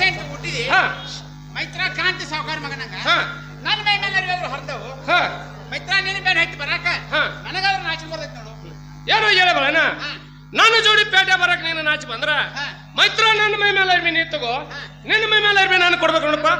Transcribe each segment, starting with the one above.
Scent ಹುಟ್ಟಿದಿ Maitra ಕಾಂತಿ ಸಾವುಕಾರ ಮಗನಂಗ ಹಾ. ನನ್ನ ಮೈ ಮೇಲೆ ಅರಿವಾದ್ರು ಹರಿದವು. ಹಾ. ಮೈತ್ರ ನಿನ್ನ ಮೇಲೆ ಹತ್ತಿ ಬರಾಕ? ಹಾ. ನನಗಾದ್ರೂ ನಾಚಿ ಬರ್ತೈತಿ ನೋಡು. ಏನು ಹೇಳಬಲ್ಲನ. ನನ್ನ ಜೋಡಿ ಪೇಟೆ ಬರಕ್ ನೀನು ನಾಚಿ ಬಂದ್ರ. ಮೈತ್ರ ನನ್ನ ಮೈ ಮೇಲೆ ಇರ್ಬಿ ನೀ ತಗೋ. ನಿನ್ನ ಮೈ ಮೇಲೆ ಇರ್ಬಿ ನಾನು ಕೊಡ್ಬೇಕು ನೋಡಪ್ಪ.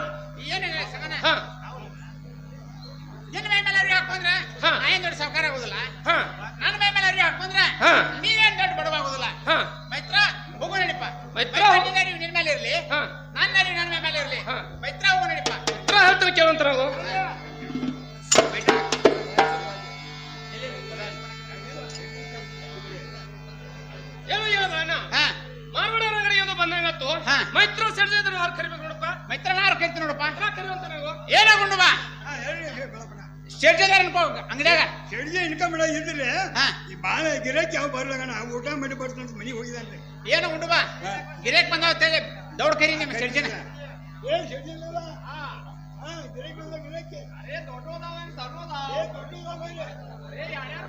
ಬೆಳಪನ. ಶೆಡ್ಜದಾರ ಅಂಗಡಿಯಾಗ ಕೆಡ್ಗೆ ಇನ್ಕಮ್ ಇಲ್ಲ ಇದ್ರೆ ಹಾ. ಈ ಬಾಳ ಗಿರಾಕಿ ಯಾವ ಬರ್ಲಗಣ ಊಟ ಮಾಡಿ ಬರ್ತಾನೆ ಮನೆಗೆ ಹೋಗಿದ್ದಾನೆ ಏನು ಉಂಡು ಬಾ ಹಾ. ಗಿರೇಕ್ ಬಂದಾವ ತೇಳಿ ದೌಡ್ ಕರಿ ನಿಮ್ಮ ಶೆಡ್ಜನ ಏ ಶೆಡ್ಡಿ ಇಲ್ಲಲ್ಲ? ಹಾ, ಗಿರಾಕಿ ಇಲ್ಲ, ಗಿರಾಕಿ. ಏ, ದೊಡ್ಡದಾವ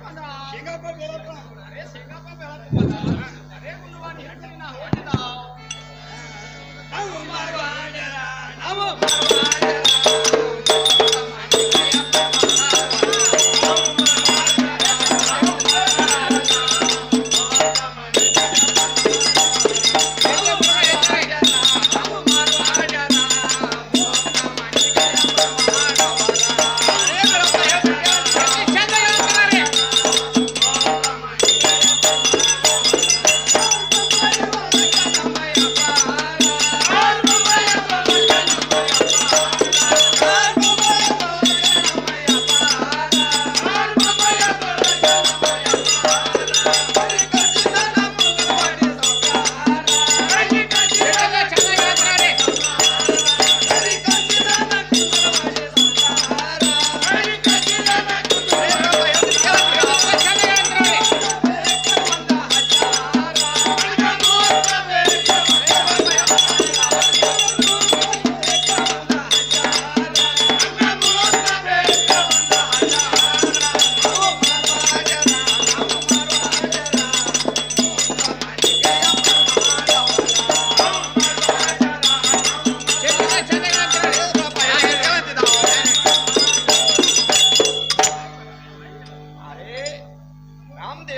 ಬಂದ. ಶೇಂಗಾಪ್ಪ ಬೇಳಪ್ಪ. ನಾವು ಮಾರ್ವಾಡ್ಯರ, ನಾವು ಅರೆ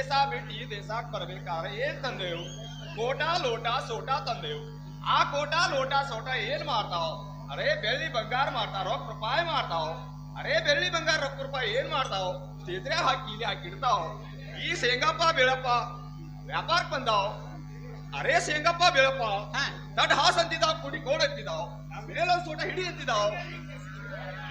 ನಮ್ ದೇಶ ಬಿಟ್ಟು ಈ ದೇಶಕ್ಕೆ ಬರ್ಬೇಕಾದ್ರೆ ಏನ್ ತಂದೆವು ಕೋಟ ಲೋಟ ಸೋಟ ತಂದೆವು ಆ ಕೋಟ ಲೋಟ ಸೋಟ ಏನ್ ಮಾಡ್ತಾವ ಅರೆ ಬೆಳ್ಳಿ ಬಂಗಾರ ಮಾಡ್ತಾರ ರೊಕ್ಕ ರೂಪಾಯಿ ಮಾಡ್ತಾವ ಅರೆ ಬೆಳ್ಳಿ ಬಂಗಾರ ರೊಕ್ಕ ರೂಪಾಯಿ ಏನ್ ಮಾಡ್ತಾವ ತಿದ್ರೆ ಹಾಕಿ ಇಲ್ಲಿ ಹಾಕಿ ಇಡ್ತಾವ ಈ ಶೇಂಗಪ್ಪ ಬೀಳಪ್ಪ ವ್ಯಾಪಾರಕ್ಕೆ ಬಂದಾವ್ ಅರೆ ಶೇಂಗಪ್ಪ ಬೀಳಪ್ಪ ಹಾ. ದಡ್ ಹಾಸ್ ಅಂತಿದಾವ್ ಕುಡಿ ಕೋಡ್ ಅಂತಿದಾವ್ ಮೇಲೊಂದ್ ಸೋಟ ಹಿಡಿ ಅಂತಿದಾವ್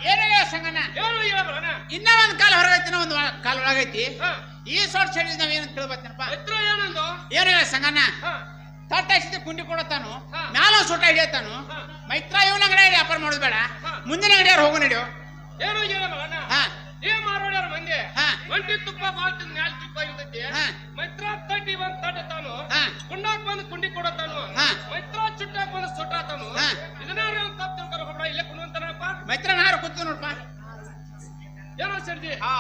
ಏನಿಲ್ಲ ಸಂಗಣ್ಣ ಏನು ಹೇಳಬಲ್ಲನ ಇನ್ನ ಒಂದ್ ಕಾಲ ಹೊರಗೈತಿ ಇನ್ನ ಒಂದ್ ವ- ಕಾಲ ಒಳಗೈತಿ. ಹಾ. ಈ ಸೋಟ್ ಶೆಡ್ ನಾವ್ ಕೇಳ್ಬೇಕಪ್ಪ ಏನು ಮೈತ್ರ ಏನಂದು? ಏನಿಲ್ಲ ಸಂಗಣ್ಣ. ಹಾ. ತಟ್ಟ ಹಸಿದ ಕುಂಡಿ ಕೊಡತಾನು. ಮ್ಯಾಲ ಸುಟ್ಟ ಸೂಟ ಹಿಡಿಯತಾನು. ಮೈತ್ರ ಇವನ ಅಂಗಡಿ ವ್ಯಾಪಾರ ಮಾಡೋದು ಬೇಡ. ಮುಂದಿನ ಅಂಗಡಿಯಾರು ಹೋಗು ನಡಿಯೋ. ಏನು ಹೇಳಬಲ್ಲನ ಹಾ. ಏ ಮಾರೋಡ್ಯಾರ ಮಂದಿ. ಒಂಟಿ ತುಪ್ಪ ಬಾಳ್ತಿದ್ ಮ್ಯಾಲ್ ತುಪ್ಪ ಇರ್ತೈತಿ. ಮೈತ್ರ ತಟ್ಟಿ ಬಂದ್ ತಟ್ಟತಾನು. ಕುಂಡಾಕ್ ಬಂದ್ ಕುಂಡಿ ಕೊಡತಾನು. ಮೈತ್ರ ಚುಟ್ಟಾಕ್ ಬಂದ್ ಸುಟ್ಟಾತಾನು ಹಾ. ಇದನ್ನ ಒಂದು ತಪ್ಪು ತಿಳ್ಕೊಂಡು ಹೋಗ್ಬೇಡ. ಇಲ್ಲೇ ಕುಣುವಂತನಪ್ಪ ಮೈತ್ರ ನಾರು ಕೂತು ನೋಡಪ್ಪ ಏನೋ ಸರ್ಜಿ? ಹಾ.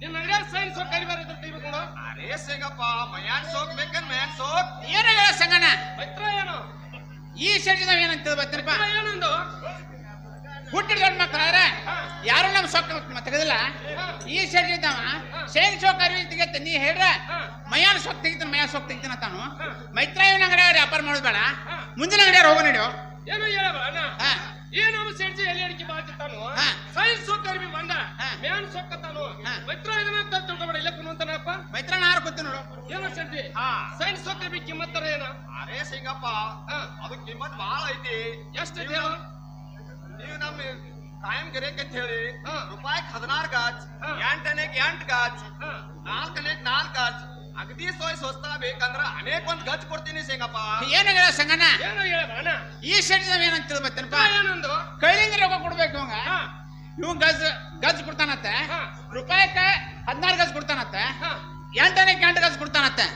ನಿನ್ನ ಅಂಗಡಿಯಾಗ ಸೈನ್ಸ್ ಕರಿಬಾರ ಬರ ತೆಗಿಬೇಕು ನೋಡು. ಅರೆ ಶೇಂಗಪ್ಪ ಮಯಾನ್ ಸೋಕ್ ಮ್ಯಾನ್ ಸೋಕ್. ಹೇಳ ಸಂಗಣ ಮೈತ್ರ ಏನು? ಈ ಶರೀರದಾಗ ಏನಂತ ಬರ್ತೀರಪ್ಪ ಏನಂದು? ಹುಟ್ಟಿದ ದೊಡ್ಡ ಮಕ್ಕಳಾದ್ರೆ ಯಾರು ನಮ್ ಸೊಕ್ಕ ತೆಗೆದಿಲ್ಲ? ಈ ಶರೀರದವ ಇದ್ದಾವ ಸೋಕ್ ಸೊಕ್ಕ ಅರಿವಿ ತೆಗಿತ ನೀ ಹೇಳ್ರ ಮಯಾನ ಸೊಕ್ ತೆಗಿತಾನ ಮಯ ಸೊಕ್ ತೆಗಿತಾನ ತಾನು? ಮೈತ್ರ ಇವನ ಅಂಗಡಿಯಾಗ ವ್ಯಾಪಾರ ಮಾಡೋದು ಬೇಡ? ಮುಂದಿನ ಅಂಗಡಿಯಾರು ಹೋಗು ನಡಿಯೋ ಏನು ಹೇಳಬ ಅಣ್ಣ. ಹಾ. ಏನು ಸರ್ಜಿ ಎಲ್ಲಿ ಅಡಿಕೆ ಬಾಳ್ತಿರ್ತಾನು? ಹಾ. ಸೈನ್ಸ್ ಸೊಕ್ಕ ಅರ್ಬಿ ಬಂದ. ಮ್ಯಾನ್ ಸೊಕ್ಕತಾನು ಹಾ. ಮೈತ್ರ ಏನಂತ ತಪ್ಪು ತಿಳ್ಕೊಬೇಡ ಇಲ್ಲ ಕುಣುವಂತನಪ್ಪ ಮೈತ್ರ ನಾರು ಕೂತು ನೋಡು ಏನೋ ಸರ್ಜಿ ಹಾ ಸೈನ್ಸ್ ಸೊಕ್ಕ ಬಿ ಕಿಮ್ಮತ್ತರ ಏನ ಅರೆ ಸಿಂಗಪ್ಪ ಹಾ. ಅದು ಕಿಮ್ಮತ್ ಬಾಳ ಐತಿ ಎಷ್ಟು ಹೇಳು? ನೀವು ನಮ್ಮ ಕಾಯಂ ಗಿರೇಕ್ ಅಂತ ಹೇಳಿ ಹಾ. ರೂಪಾಯಿಗೆ ಹದಿನಾರು ಗಾಜ್ ಹಾ. ಎಂಟು ಎಂಟ್ ಗಾಜ್ ಹಾ. ನಾಲ್ಕು ನಾಲ್ಕ್ ಗಾಜ್ ಅಗದಿ ಸೋಯ್ ಸ್ವಸ್ತ ಬೇಕಂದ್ರ ಅನೇಕ ಒಂದ್ ಗಜ್ ಕೊಡ್ತೀನಿ ಶೇಂಗಪ್ಪ ಏನಿಲ್ಲ ಸಂಗಣ್ಣ ಏನು ಹೇಳ ಈ ಶೆಡ್ ನಾವ್ ಏನಂತ ತಿಳ್ಬತ್ತೇನಪ್ಪ ಏನೊಂದು ಕೈಲಿಂದ ರೊಕ್ಕ ಕೊಡ್ಬೇಕು ಇವಂಗ ಹಾ ಇವ್ ಗಜ್ ಗಜ್ ಕೊಡ್ತಾನತ್ತೆ ಹಾ. ರೂಪಾಯಿಕ ಹದಿನಾರು ಗಜ್ ಕೊಡ್ತಾನತ್ತ ಹಾ. ಎಂಟನೆಕ್ ಎಂಟು ಗಜ್ ಕೊಡ್ತಾನತ್ತೆ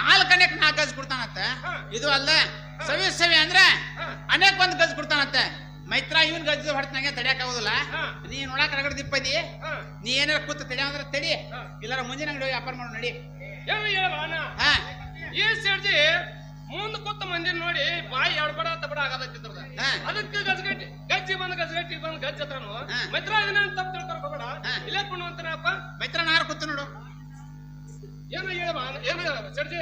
ನಾಲ್ಕನೇಕ್ ನಾಲ್ಕು ಗಜ್ ಕೊಡ್ತಾನತ್ತೆ ಇದು ಅಲ್ಲ ಸವಿ ಸವಿ ಅಂದ್ರೆ ಅನೇಕ ಒಂದ್ ಗಜ್ ಕೊಡ್ತಾನತ್ತೆ ಮೈತ್ರ ಇವನ್ ಗಜ್ ಹೊಡ್ತಂಗೆ ತಡಿಯಕ್ ಆಗುದಿಲ್ಲ. ನೀ ನೋಡಕ್ ರಗಡ ದಿಪ್ಪದಿ ನೀ ಏನಾರ ಕೂತ ತಡಿಯ ಅಂದ್ರೆ ತಡಿ. ಇಲ್ಲಾರ ಮುಂಜಾನೆ ಅಂಗಡಿ ವ್ಯಾಪಾರ ಮಾಡು ನಡಿ. ಹಾ. ಈ ಸರ್ಜಿ ಮುಂದ್ ಕೂತ ಮಂದಿ ನೋಡಿ ಬಾಯಿ ಎಡ್ಬಡ ತಬಡ ಬಡ ಹಾ. ಅದಕ್ಕೆ ಗಜಗಟ್ಟಿ ಗಜ್ಜಿ ಬಂದ್ ಗಜಗಟ್ಟಿ ಬಂದ್ ಗಜ್ಜ ಹತ್ರನು. ಮಿತ್ರ ಇದನ್ನ ತಪ್ಪು ತಿಳ್ಕೊಂಡು ಹೋಗಬೇಡ. ಇಲ್ಲೇ ಕೊಡುವಂತಾರಪ್ಪ ಮೈತ್ರ ನಾರು ಕೂತು ನೋಡು. ಏನು ಹೇಳಮ್ಮ ಏನು ಸರ್ಜಿ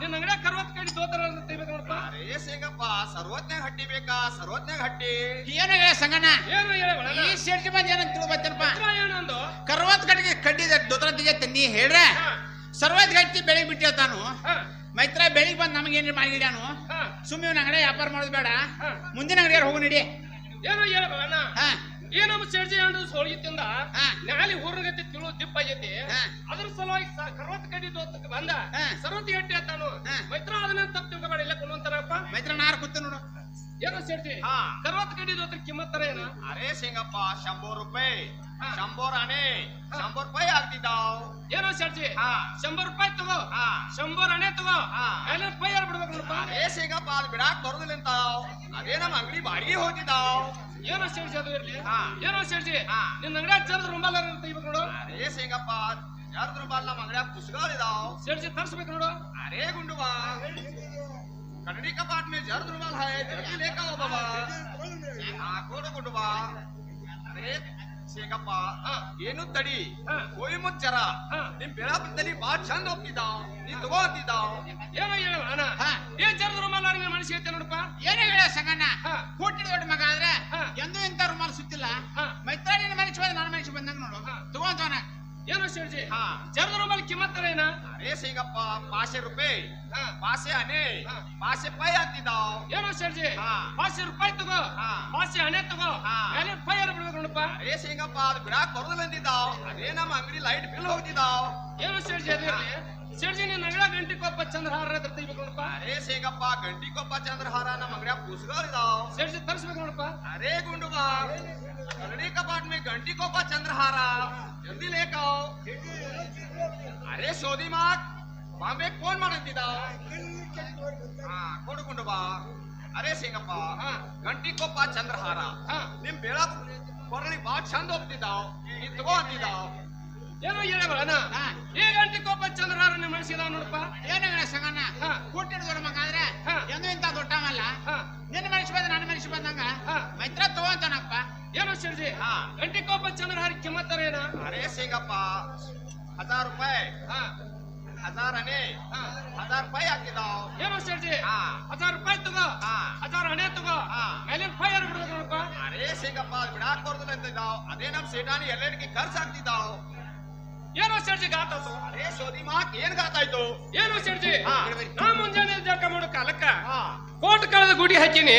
ನಿನ್ನ ಅಂಗಡಿಯ ಕರ್ವತ್ ಕಡಿ ತೋತರ ಅಂತ ತೆಗಿಬೇಕು ನೋಡಪ್ಪ ಅರೇ ಸಿಂಗಪ್ಪ ಸರ್ವಜ್ಞಾಗ ಹಟ್ಟಿ ಬೇಕಾ? ಸರ್ವಜ್ಞಾಗ ಹಟ್ಟಿ. ಏನ ಹೇಳ ಸಂಗಣ್ಣ? ಏನು ಹೇಳ ಈ ಸೇರ್ಜಿ ಮಂದಿ ಏನಂತ ತಿಳ್ಕೊತ್ತೇನಪ್ಪ ಮಿತ್ರ ಏನಂದು ಕರ್ವತ್ ಕಡೆಗೆ ಕಡ್ಡಿದ ದೊದ್ರ ತೆಗೆತ್ತ ನೀ ಹೇಳ್ರೆ? ಹಾ. ಸರ್ವತ್ ಗಟ್ಟಿ ಬೆಳಿಗ್ಗೆ ಬಿಟ್ಟಿ ತಾನು. ಹಾ. ಮೈತ್ರ ಬೆಳಿಗ್ಗೆ ಬಂದು ನಮಗೇನು ಮಾಡಿಡ್ಯಾನು ಹಾ. ಸುಮ್ಮ ಇವ್ನ ಅಂಗಡಿ ವ್ಯಾಪಾರ ಮಾಡೋದು ಬೇಡ. ಮುಂದಿನ ಅಂಗಡಿಯಾರ ಹೋಗು ನಡಿ. ಏನೋ ಏನೋ ಹಾ. ಈ ನಮ್ಮ ಸರ್ಜಿ ಅಂಡು ಸೋಳ್ಗಿ ತಿಂದ ಹಾ. ನಾಳೆ ಊರ್ಗತಿ ತಿಳು ದಿಪ್ಪ ಆಗೈತಿ. ಅದ್ರ ಸಲುವಾಗಿ ಸರ್ವತ್ ಕಡಿದು ಅಂತ ಬಂದ. ಸರ್ವತ್ ಗಟ್ಟಿ ಅಂತಾನು. ಮೈತ್ರ ಅದನ್ನ ತಪ್ಪು ತಿಳ್ಕೊಬೇಡ ಇಲ್ಲ ಕೊಡುವಂತಾರಪ್ಪ ಮೈತ್ರ ನಾರು ಕೂತು ನೋಡು. ಏನೋ ಸೇರ್ತಿ? ಹಾ. ಕರ್ವತ್ ಅದ್ರ ಕಿಮ್ಮತ್ ತರ ಏನ? ಅರೆ ಸಿಂಗಪ್ಪ ಶಂಭೂ ರೂಪಾಯಿ. ಹಾ. ಅಣೆ ಶಂಭೂ ರೂಪಾಯಿ ಆಗ್ತಿದ್ದಾವ್. ಏನೋ ಸೇರ್ತಿ? ಹಾ. ಶಂಬರ್ ರೂಪಾಯಿ ತಗೋ. ಹಾ. ಶಂಬರ್ ತಗೋ. ಹಾ. ಎಲ್ಲ ಪೈ ಯಾರು ಬಿಡ್ಬೇಕು ನೋಡಪ್ಪ. ಅರೆ ಸಿಂಗಪ್ಪ ಅಲ್ಲಿ ಬಿಡಾಕ್ ಬರುದಿಲ್ಲ ಅಂತಾವ್. ಅದೇ ನಮ್ಮ ಅಂಗಡಿ ಬಾಡಿಗೆ ಹೋಗಿದ್ದಾವ್. ಏನೋ ಸೇರ್ಸಿ ಅದು ಇರ್ಲಿ. ಹಾ. ಏನೋ ಸೇರ್ಸಿ ಹಾ. ನಿನ್ನ ಅಂಗಡಿಯಾಗ ಜರ್ದ ರುಮಾಲ ತೆಗಿಬೇಕು ನೋಡು. ಅರೆ ಸಿಂಗಪ್ಪ ಯಾರ್ದ್ರ ಬಾಲ್ ನಮ್ಮ ಅಂಗಡಿಯಾಗ ಇದಾವ್. ಸೇರ್ಸಿ ತರ್ಸ್ಬೇಕು ನೋಡು. ಅರೆ कन्नडी कपाट में जर्द रुमाल है जल्दी लेकर आओ बाबा हाँ कोड गुंडवा अरे ಸೇಗಪ್ಪ ಏನು ತಡಿ ಹಾ. ಹೋಯ್ ಮುಚ್ಚರ ಹಾ. ನಿಮ್ ಬೆಳಪದಲ್ಲಿ ಬಾ ಚಂದ ಹೋಗ್ತಿದ್ದಾವ್ ನೀ ತಗೋ ಅಂತಿದ್ದಾವ್ ಏನೋ ಹೇಳ ಅಣ್ಣ ಹಾ. ಏನ್ ಜರದ ರುಂಬಾಲ ಮನುಷ್ಯ ಐತೆ ನೋಡಪ್ಪ ಏನೇ ಹೇಳ ಸಂಗಣ್ಣ ಹಾ. ಕೂಟಿದ ದೊಡ್ಡ ಮಗ ಆದ್ರೆ ಹಾ. ಎಂದೂ ಇಂಥ ರುಮಾಲ್ ಸುತ್ತಿಲ್ಲ ಹಾ. ಮೈತ್ರ ನಿನ್ನ ಮನುಷ್ಯ ಬಂದ ನನ್ನ ಮನುಷ್ಯ ಬಂದಂಗ ನೋಡು ಹಾ. ತಗೋಂತವನ ಏನೋ ಶಿವಜಿ? ಹಾ. ಮೇಲೆ ರೂಪಾಯಿ ಕಿಮ್ಮತ್ತರ ಏನ ಅರೇ ಸಿಗಪ್ಪ ಪಾಶೆ ರೂಪಾಯಿ ಪಾಸೆ ಹಣೆ. ಪಾಸೆ ಪೈ ಹಾಕ್ತಿದ್ದಾವ್ ಏನೋ ಶಿವಜಿ? ಪಾಶೆ ರೂಪಾಯಿ ತಗೋ. ಪಾಶೆ ಹಣೆ ತಗೋ. ಮೇಲೆ ಪೈ ಯಾರು ಬಿಡ್ಬೇಕಪ್ಪ ಅರೇ ಸಿಗಪ್ಪ ಅದು ಬಿಡಾಕ್ ಬರೋದಿಲ್ಲ ಅಂತಿದ್ದಾವ್ ಅದೇ ನಮ್ಮ ಅಂಗಡಿ ಲೈಟ್ ಬಿಲ್ ಹೋಗ್ತಿದ್ದಾವ್ ಏನೋ ಶಿವಜಿ ಅದೇ ಶಿವಜಿ ನೀನ್ ಅಂಗಡ ಗಂಟಿ ಕೊಪ್ಪ ಚಂದ್ರಹಾರ ತರ್ತಿಬೇಕು ನೋಡಪ್ಪ ಅರೇ ಸಿಂಗಪ್ಪ ಗಂಟಿ ಕೊಪ್ಪ ಚಂದ್ರಹಾರ ನಮ್ಮ ಅಂಗಡಿಯ ಪುಸ್ತಕಗಳು ಇದಾವ್ ಶಿವಜಿ ತರಿಸ್ಬೇಕು ನೋಡಪ್ಪ ಅರೇ ಗುಂಡು ಬಾ ಕನ್ನಡಿ ಕಪಾಟ್ ಮೇ ಗಂಟಿ ಕೊಪ್ಪ ಚಂದ್ರಹಾರ. जल्दी लेके आओ ಅರೆ ಸೋದಿ ಮಾಕ್ ಬಾಂಬೆ ಫೋನ್ ಮಾಡಂತಿದ್ದ ಹಾ ಕೊಡ್ಕೊಂಡು ಬಾ. ಅರೆ ಸಿಂಗಪ್ಪ ಹಾ ಗಂಟಿಕೊಪ್ಪ ಚಂದ್ರಹಾರ ಹಾ ನಿಮ್ ಬೇಳ ಕೊರಳಿ ಬಾ ಚಂದ ಹೋಗ್ತಿದ್ದಾವ್ ನೀನ್ ತಗೋ ಅಂತಿದ್ದಾವ್ ಏನೋ ಹೇಳಬಾರಣ ಈ ಗಂಟಿ ಕೋಪ ಚಂದ್ರಹಾರ ನಿಮ್ ಮನಸ್ಸಿದ ನೋಡಪ್ಪ? ಏನ ಸಂಗಣ್ಣ ಕೂಟಿಡ್ ಮಗ ಆದ್ರೆ ಎಂದೂ ಇಂತ ದೊಡ್ಡವಲ್ಲ ನಿನ್ನ ಮನಸ್ಸು ಬಂದ ನನ್ನ ಮನಸ್ಸು ಬಂದಂಗ ಪರಮೇಶ್ವರ್ಜಿ ಗಂಟೆ ಕೋಪ ಚಂದ್ರಹಾರಿ ಕಿಮ್ಮತ್ತಾರೇನ ಅರೇ ಸಿಂಗಪ್ಪ ಹಜಾರ್ ರೂಪಾಯಿ. ಹಜಾರನೇ ಹಜಾರ್ ರೂಪಾಯಿ ಹಾಕಿದಾವ್ ಏನೋ ಸರ್ಜಿ ಹಜಾರ್ ರೂಪಾಯಿ ತಗೋ. ಹಜಾರ್ ಹಣೆ ತಗೋ. ಮೇಲಿನ ಫೈ ಯಾರು ಬಿಡೋದ್ರಪ್ಪ ಅರೇ ಸಿಂಗಪ್ಪ ಬಿಡಾಕ್ ಬರ್ದಿಲ್ಲ ಅಂತಿದ್ದಾವ್ ಅದೇ ನಮ್ ಸೇಟಾನಿ ಎಲ್ಲರಿಗೆ ಖರ್ಚು ಹಾಕ್ತಿದ್ದಾವ್ ಏನೋ ಸರ್ಜಿ ಗಾತಾತು ಅರೇ ಸೋದಿ ಮಾಕ್ ಏನ್ ಗಾತಾಯ್ತು ಏನೋ ಸರ್ಜಿ ನಾ ಮುಂಜಾನೆ ಜಳಕ ಮಾಡೋ ಕಾಲಕ್ಕ. ಕೋಟ್ ಕಳೆದ ಗುಡಿ ಹಾಕಿನಿ.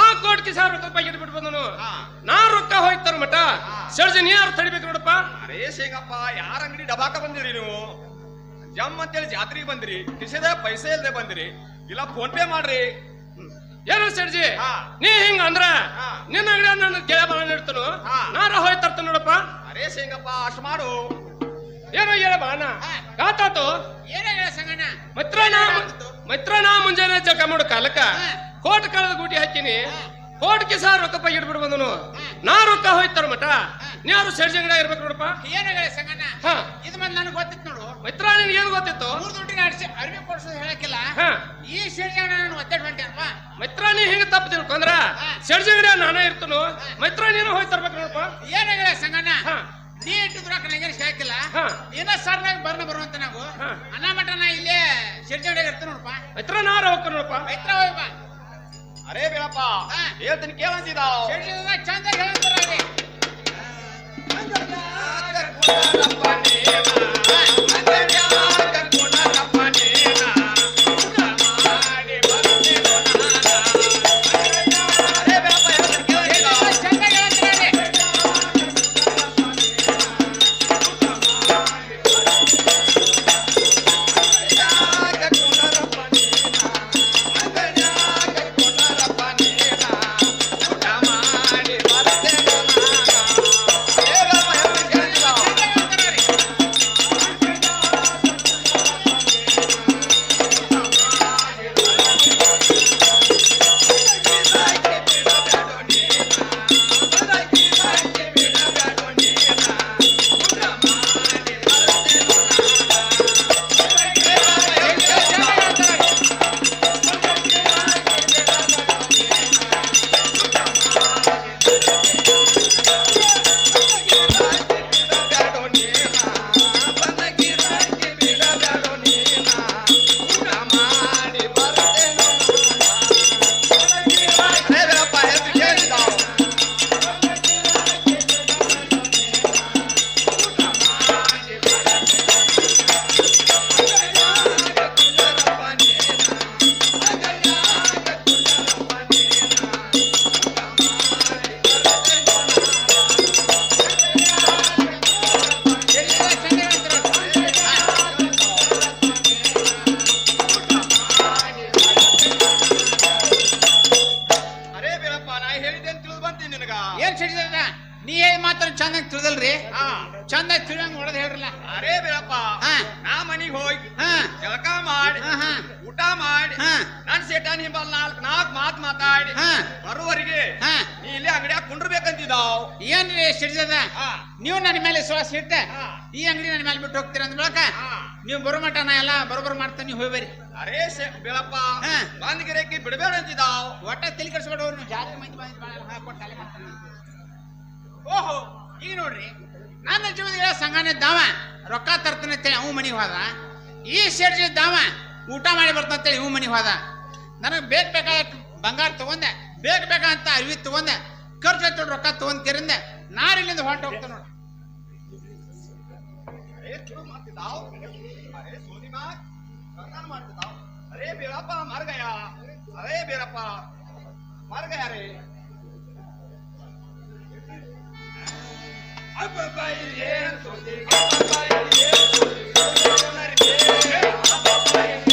ಆ ಕೋಟಿ ಸಾವಿರ ರೂಪಾಯಿ ಪ್ಯಾಕೆಟ್ ಬಿಟ್ಟು ಬಂದನು. ನಾ ರೊಕ್ಕ ಹೋಯ್ತಾರ ಮಟ ಸಡ್ಜಿ ನೀ ಯಾರು ತಡಿಬೇಕು ನೋಡಪ್ಪ? ಅರೇ ಶೇಂಗಪ್ಪ ಯಾರ ಅಂಗಡಿ ಡಬಾಕ ಬಂದಿರಿ ನೀವು? ಜಮ್ ಅಂತೇಳಿ ಜಾತ್ರೆಗೆ ಬಂದಿರಿ ಕಿಸೆದ ಪೈಸೆ ಇಲ್ದೆ ಬಂದಿರಿ. ಇಲ್ಲ ಫೋನ್ ಪೇ ಮಾಡ್ರಿ. ಏನು ಸರ್ಜಿ ನೀ ಹಿಂಗ ಅಂದ್ರ? ನಿನ್ನ ಅಂಗಡಿ ನನ್ನ ಗೆಳೆಯ ಬಲ ಇಡ್ತಾನು. ನಾರ ಹೋಯ್ತಾರ್ತ ನೋಡಪ್ಪ. ಅರೇ ಶೇಂಗಪ್ಪ ಅಷ್ಟು ಮಾಡು. ಏನೋ ಹೇಳ ಬಾಣ ಕಾತಾತು. ಏನೇ ಹೇಳ ಸಂಗಣ್ಣ? ಮೈತ್ರ ನಾ ಮುಂಜಾನೆ ಜಳಕ ಮಾಡು ಕಾಲಕ್ಕ. ಕೋಟ್ ಕಳೆದ ಗೂಟಿ ಹಾಕಿನಿ ಕೋಟ್ ಸಾವಿರ ರೊಕ್ಕ ಬಿಟ್ಟು ಬಂದನು. ನಾ ರೊಕ್ಕ ಹೋಯ್ತಾರ ಮಟ ನೀರು ಸೆಡ್ಜಂಗಡ ಇರ್ಬೇಕು ನೋಡಪ್ಪ. ಏನೇ ಸಂಗಣ್ಣ? ಇದು ಮತ್ತೆ ನನಗೆ ಗೊತ್ತಿತ್ತು ನೋಡು. ಮಿತ್ರ ನಿನ್ಗೆ ಏನು ಗೊತ್ತಿತ್ತು? ಮೂರು ದುಡ್ಡಿನ ಅಡಿಸಿ ಅರ್ವಿ ಕೊಡ್ಸೋದು ಹೇಳಕ್ಕಿಲ್ಲ. ಈ ಸೆಡ್ಜಂಗಡ ನಾನು ಒತ್ತಡ ಹೊಂಟೇನಪ್ಪ ಮಿತ್ರ ನೀ ಹಿಂಗ ತಪ್ಪು ತಿಳ್ಕೊಂಡ್ರ ಸೆಡ್ಜಂಗಡ ನಾನೇ ಇರ್ತನು. ಮಿತ್ರ ನೀನು ಹೋಯ್ತರ್ಬೇಕು ನೋಡಪ್ಪ. ಏನ ಹೇಳ ಸಂಗಣ್ಣ? ಹಾ. ನೀ ಇಟ್ಟಿದ್ ರೊಕ್ಕ ನಂಗೆ ಹೇಳಕ್ಕಿಲ್ಲ ಹಾ. ಏನೋ ಸರ್ನಾಗ ಬರ್ನ ಬರುವಂತ ನಾವು. ಅನ್ನ ಮಟ ನಾ ಇಲ್ಲೇ ಸೆಡ್ಜಂಗಡ ಇರ್ತೀನಿ ನೋಡಪ್ಪ. ಮಿತ್ರ ನಾರು ಹೋಗ್ಕ ನೋಡಪ್ಪ? ಮಿತ್ರ ಹೋಯ್ ಬಾ. ಅರೇ ಬೇಡಪ್ಪ. ಹೇಳ್ತೀನಿ ಕೇಳಂತಿದ ಚಂದ ಹೇಳ್ತಾರ ಹಾ. ನೀವು ನನ್ನ ಮೇಲೆ ವಿಶ್ವಾಸ ಇಟ್ಟ. ಈ ಅಂಗಡಿ ನನ್ನ ಮೇಲೆ ಬಿಟ್ಟು ಹೋಗ್ತೀರ ಅಂದ ಬಳಕ. ನೀವು ಬರೋ ಮಟ ನಾ ಎಲ್ಲ ಬರೋಬರ್ ಮಾಡ್ತಾ ನೀವು ಹೋಗ್ಬೇರಿ. ಅರೇ ಸೆ- ಬಾಂಧಗಿರಕ್ಕೆ ಬಿಡಬೇಡ ಅಂತಿದ್ದಾವ್ ಒಟ್ಟ ತಲೆ ಕೆಡಿಸ್ಬೇಡ ನೀವು ಜಾತಿ ಮಂದಿ ಬಂದ್ ಬಾಳ ಹಾಕೊಟ್ಟು ತಲೆ ಮಾಡ್ತಾನೆ ಓಹೋ ಈಗ ನೋಡ್ರಿ. ನನ್ನ ಜೀವನದ ಸಂಘನೆ ದಾವ. ರೊಕ್ಕ ತರ್ತಾನೆ ಅಂತೇಳಿ ಅವು ಮನೆಗೆ ಹೋದ. ಈ ಸೇಡ್ಜಿ ದಾವ ಊಟ ಮಾಡಿ ಬರ್ತಾನಂತೇಳಿ ಇವು ಮನಿ ಹೋದ. ನನಗೆ ಬೇಕು ಬೇಕಾದ ಬಂಗಾರ ತಗೊಂಡೆ ಬೇಕು ಬೇಕಾದಂತ ಅರಿವಿ ತಗೊಂಡೆ ಖರ್ಚು ರೊಕ್ಕ ತಗೊಂಡ್ ಕೆರಿಂದ. ನಾರ್ ಇಲ್ಲಿಂದ ಹೊಂಟ ಹೋಗ್ತಾನೆ ನೋಡಿ. ಅರೇ ಶುರು ಮಾಡ್ತಿದ್ದಾವ್ ಅರೇ ಸೋನಿ ಮಾತ್ ಪ್ರಧಾನ ಮಾಡ್ತಿದ್ದಾವ್ ಅರೇ ಬೀರಪ್ಪ ಮರ್ ಗಯಾ ಅರೇ ಬೀರಪ್ಪ ಮರ್ ಗಯಾ ರೇ. ಅಬ್ಬಬ್ಬ, ಇದು ಏನ್ ಸುದ್ದಿ ಅಬ್ಬಬ್ಬ, ಇದು ಏನ್ ಸುದ್ದಿ? ಸುದ್ದಿ ಏ, ಅಬ್ಬಬ್ಬ, ಇದು ಏನ್ ಸುದ್ದಿ?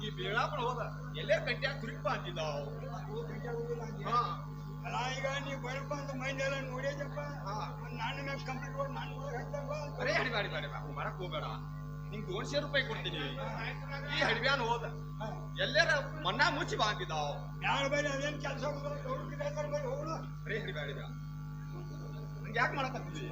ಈ ಬೇಳಾಪುರ ಹೋದ. ಎಲ್ಲೇ ಕಟ್ಟ್ಯಾಗ ತುರಿಪ್ಪ ಅಂತಿದಾವ ಹಾ. ಅಲ್ಲ ಈಗ ನೀ ಬರಪ್ಪ ಅಂತ ಮೈಂಡ್ ಎಲ್ಲ ನೋಡಿದಪ್ಪ. ನನ್ನ ಮ್ಯಾಗ ಕಂಪ್ಲೀಟ್ ಮಾಡಿ ನಾನು ಅರೇ ಹಾಕ್ತಪ್ಪ ಬಾಡಿ ಬಾ ಬೇಡ ಮರಕ್ ಹೋಗಬೇಡ. ನಿಂಗ್ ದೋನ್ಶೆ ರೂಪಾಯಿ ಕೊಡ್ತೀನಿ. ಈ ಹಡಿಬ್ಯಾನ್ ಹೋದ. ಎಲ್ಲಾರ ಮನ್ನ ಮುಚ್ಚಿ ಬಾ ಅಂತಿದ್ದಾವ ಯಾರ ಬೇರೆ ಅದೇನ್ ಕೆಲಸ ಬರೀ ಬ್ಯಾ ನಂಗೆ ಯಾಕೆ ಮಾಡಕತ್ತಿದ್ವಿ